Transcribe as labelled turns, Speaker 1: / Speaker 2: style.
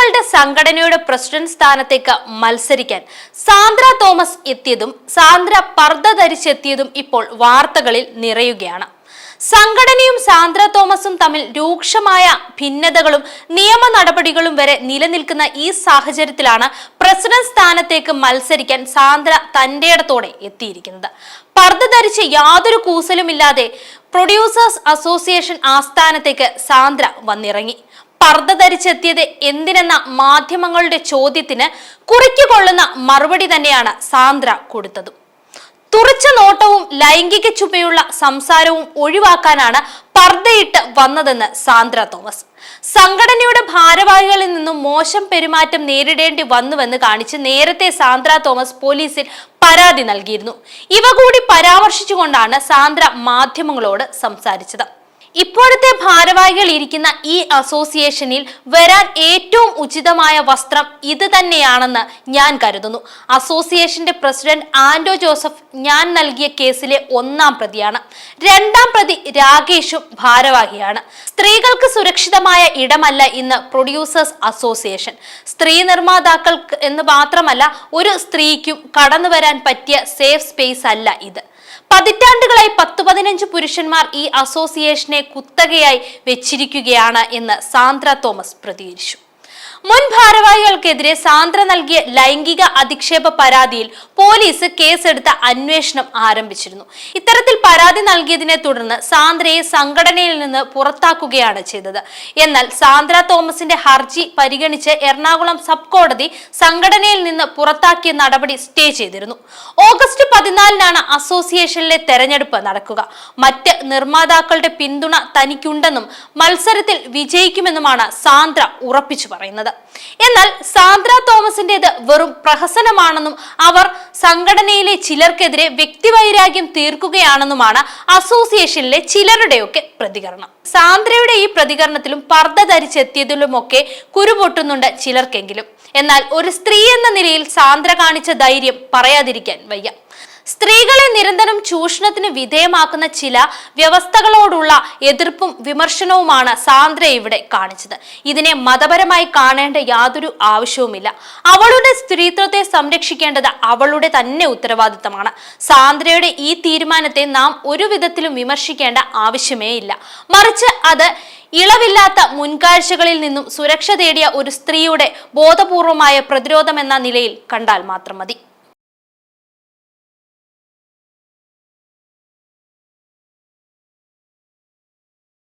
Speaker 1: സ്ത്രീകളുടെ സംഘടനയുടെ പ്രസിഡന്റ് സ്ഥാനത്തേക്ക് മത്സരിക്കാൻ സാന്ദ്ര തോമസ് എത്തിയതും സാന്ദ്ര പർദ്ദ ധരിച്ചെത്തിയതും ഇപ്പോൾ വാർത്തകളിൽ നിറയുകയാണ്. സംഘടനയും സാന്ദ്ര തോമസും തമ്മിൽ രൂക്ഷമായ ഭിന്നതകളും നിയമ നടപടികളും വരെ നിലനിൽക്കുന്ന ഈ സാഹചര്യത്തിലാണ് പ്രസിഡന്റ് സ്ഥാനത്തേക്ക് മത്സരിക്കാൻ സാന്ദ്ര തന്റേടത്തോടെ എത്തിയിരിക്കുന്നത്. പർദ്ദ ധരിച്ച് യാതൊരു കൂസലുമില്ലാതെ പ്രൊഡ്യൂസേഴ്സ് അസോസിയേഷൻ ആസ്ഥാനത്തേക്ക് സാന്ദ്ര വന്നിറങ്ങി. പർദ്ദ ധരിച്ചെത്തിയത് എന്തിനെന്ന മാധ്യമങ്ങളുടെ ചോദ്യത്തിന് കുറിക്കുകൊള്ളുന്ന മറുപടി തന്നെയാണ് സാന്ദ്ര കൊടുത്തതും. തുറച്ച നോട്ടവും ലൈംഗിക ചുമയുള്ള സംസാരവും ഒഴിവാക്കാനാണ് പർദ്ദയിട്ട് വന്നതെന്ന് സാന്ദ്ര തോമസ്. സംഘടനയുടെ ഭാരവാഹികളിൽ നിന്നും മോശം പെരുമാറ്റം നേരിടേണ്ടി വന്നുവെന്ന് കാണിച്ച് നേരത്തെ സാന്ദ്ര തോമസ് പോലീസിൽ പരാതി നൽകിയിരുന്നു. ഇവ കൂടി പരാമർശിച്ചുകൊണ്ടാണ് സാന്ദ്ര മാധ്യമങ്ങളോട് സംസാരിച്ചത്. ഇപ്പോഴത്തെ ഭാരവാഹികൾ ഇരിക്കുന്ന ഈ അസോസിയേഷനിൽ വരാൻ ഏറ്റവും ഉചിതമായ വസ്ത്രം ഇത് തന്നെയാണെന്ന് ഞാൻ കരുതുന്നു. അസോസിയേഷന്റെ പ്രസിഡന്റ് ആൻഡോ ജോസഫ് ഞാൻ നൽകിയ കേസിലെ ഒന്നാം പ്രതിയാണ്. രണ്ടാം പ്രതി രാകേഷും ഭാരവാഹിയാണ്. സ്ത്രീകൾക്ക് സുരക്ഷിതമായ ഇടമല്ല ഇന്ന് പ്രൊഡ്യൂസേഴ്സ് അസോസിയേഷൻ. സ്ത്രീ നിർമ്മാതാക്കൾ എന്ന് മാത്രമല്ല ഒരു സ്ത്രീക്കും കടന്നു വരാൻ പറ്റിയ സേഫ് സ്പേസ് അല്ല ഇത്. പതിറ്റാണ്ടുകളായി പത്ത് പതിനഞ്ച് പുരുഷന്മാർ ഈ അസോസിയേഷനെ കുത്തകയായി വെച്ചിരിക്കുകയാണ് എന്ന് സാന്ദ്ര തോമസ് പ്രതികരിച്ചു. മുൻ ഭാരവാഹികൾക്കെതിരെ സാന്ദ്ര നൽകിയ ലൈംഗിക അധിക്ഷേപ പരാതിയിൽ പോലീസ് കേസെടുത്ത അന്വേഷണം ആരംഭിച്ചിരുന്നു. ഇത്തരത്തിൽ പരാതി നൽകിയതിനെ തുടർന്ന് സാന്ദ്രയെ സംഘടനയിൽ നിന്ന് പുറത്താക്കുകയാണ് ചെയ്തത്. എന്നാൽ സാന്ദ്ര തോമസിന്റെ ഹർജി പരിഗണിച്ച് എറണാകുളം സബ് കോടതി സംഘടനയിൽ നിന്ന് പുറത്താക്കിയ നടപടി സ്റ്റേ ചെയ്തിരുന്നു. ഓഗസ്റ്റ് പതിനാലിനാണ് അസോസിയേഷനിലെ തെരഞ്ഞെടുപ്പ് നടക്കുക. മറ്റ് നിർമ്മാതാക്കളുടെ പിന്തുണ തനിക്കുണ്ടെന്നും മത്സരത്തിൽ വിജയിക്കുമെന്നുമാണ് സാന്ദ്ര ഉറപ്പിച്ചു പറയുന്നത്. എന്നാൽ സാന്ദ്ര തോമസിന്റേത് വെറും പ്രഹസനമാണെന്നും അവർ സംഘടനയിലെ ചിലർക്കെതിരെ വ്യക്തിവൈരാഗ്യം തീർക്കുകയാണെന്നുമാണ് അസോസിയേഷനിലെ ചിലരുടെയൊക്കെ പ്രതികരണം. സാന്ദ്രയുടെ ഈ പ്രതികരണത്തിലും പർദ്ദ ധരിച്ചെത്തിയതിലുമൊക്കെ കുരുപൊട്ടുന്നുണ്ട് ചിലർക്കെങ്കിലും. എന്നാൽ ഒരു സ്ത്രീ എന്ന നിലയിൽ സാന്ദ്ര കാണിച്ച ധൈര്യം പറയാതിരിക്കാൻ വയ്യ. സ്ത്രീകളെ നിരന്തരം ചൂഷണത്തിന് വിധേയമാക്കുന്ന ചില വ്യവസ്ഥകളോടുള്ള എതിർപ്പും വിമർശനവുമാണ് സാന്ദ്ര ഇവിടെ കാണിച്ചത്. ഇതിനെ മതപരമായി കാണേണ്ട യാതൊരു ആവശ്യവുമില്ല. അവളുടെ സ്ത്രീത്വത്തെ സംരക്ഷിക്കേണ്ടത് അവളുടെ തന്നെ ഉത്തരവാദിത്തമാണ്. സാന്ദ്രയുടെ ഈ തീരുമാനത്തെ നാം ഒരു വിധത്തിലും വിമർശിക്കേണ്ട ആവശ്യമേ ഇല്ല. മറിച്ച് അത് ഇളവില്ലാത്ത മുൻകാഴ്ചകളിൽ നിന്നും സുരക്ഷ തേടിയ ഒരു സ്ത്രീയുടെ ബോധപൂർവമായ പ്രതിരോധമെന്ന നിലയിൽ കണ്ടാൽ മാത്രം മതി.